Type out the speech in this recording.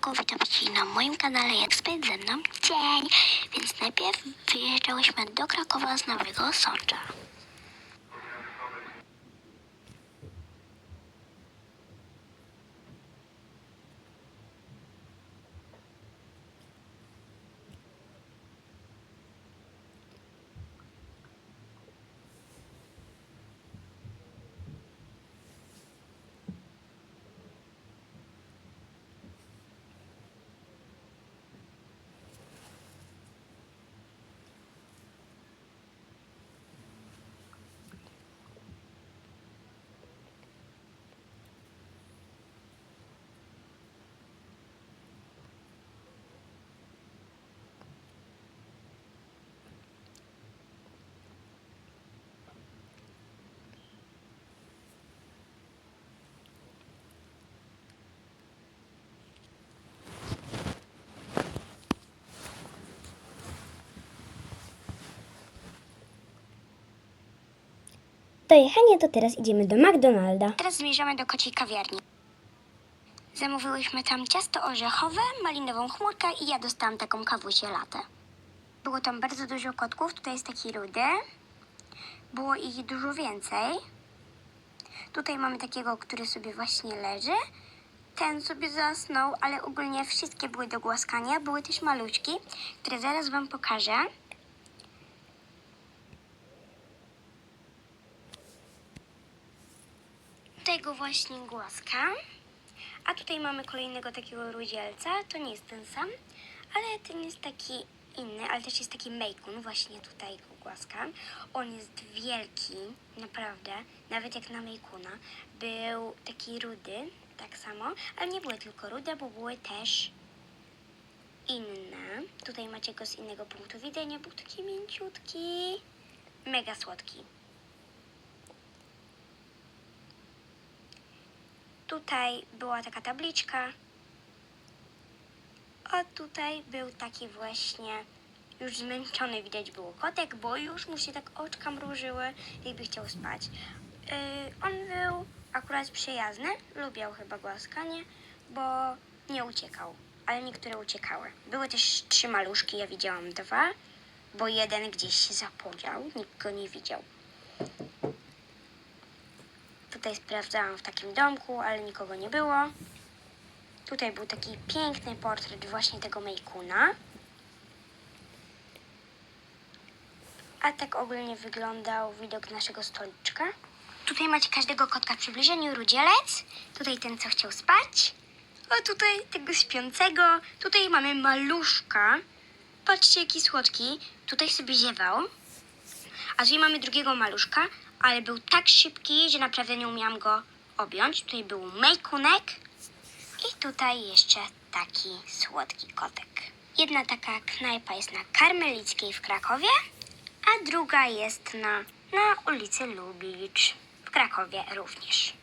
Siemanko, witam Cię na moim kanale Jak spędź ze mną dzień. Więc najpierw wyjeżdżałyśmy do Krakowa z Nowego Sącza. Dojechanie to teraz idziemy do McDonalda. Teraz zmierzamy do kociej kawiarni. Zamówiłyśmy tam ciasto orzechowe, malinową chmurkę i ja dostałam taką kawusię latę. Było tam bardzo dużo kotków, tutaj jest taki rudy. Było ich dużo więcej. Tutaj mamy takiego, który sobie właśnie leży. Ten sobie zasnął, ale ogólnie wszystkie były do głaskania. Były też maluczki, które zaraz wam pokażę. Tutaj go właśnie głaska. A tutaj mamy kolejnego takiego rudzielca. To nie jest ten sam, ale ten jest taki inny, ale też jest taki mejkun. Właśnie tutaj go głaskam. On jest wielki, naprawdę, nawet jak na mejkuna. Był taki rudy, tak samo, ale nie były tylko rude, bo były też inne. Tutaj macie go z innego punktu widzenia. Był taki mięciutki, mega słodki. Tutaj była taka tabliczka. A tutaj był taki właśnie już zmęczony widać było kotek, bo już mu się tak oczka mrużyły, jakby chciał spać. Yy, on był akurat przyjazny, lubiał chyba głaskanie, bo nie uciekał, ale niektóre uciekały. Były też trzy maluszki, ja widziałam dwa, bo jeden gdzieś się zapodział, nikt go nie widział. Tutaj sprawdzałam w takim domku, ale nikogo nie było. Tutaj był taki piękny portret właśnie tego Mejkuna. A tak ogólnie wyglądał widok naszego stoliczka. Tutaj macie każdego kotka w przybliżeniu, rudzielec. Tutaj ten, co chciał spać. A tutaj tego śpiącego. Tutaj mamy maluszka. Patrzcie, jaki słodki. Tutaj sobie ziewał. A tutaj mamy drugiego maluszka, ale był tak szybki, że naprawdę nie umiałam go objąć. Tutaj był mejkunek i tutaj jeszcze taki słodki kotek. Jedna taka knajpa jest na Karmelickiej w Krakowie, a druga jest na, na ulicy Lubicz w Krakowie również.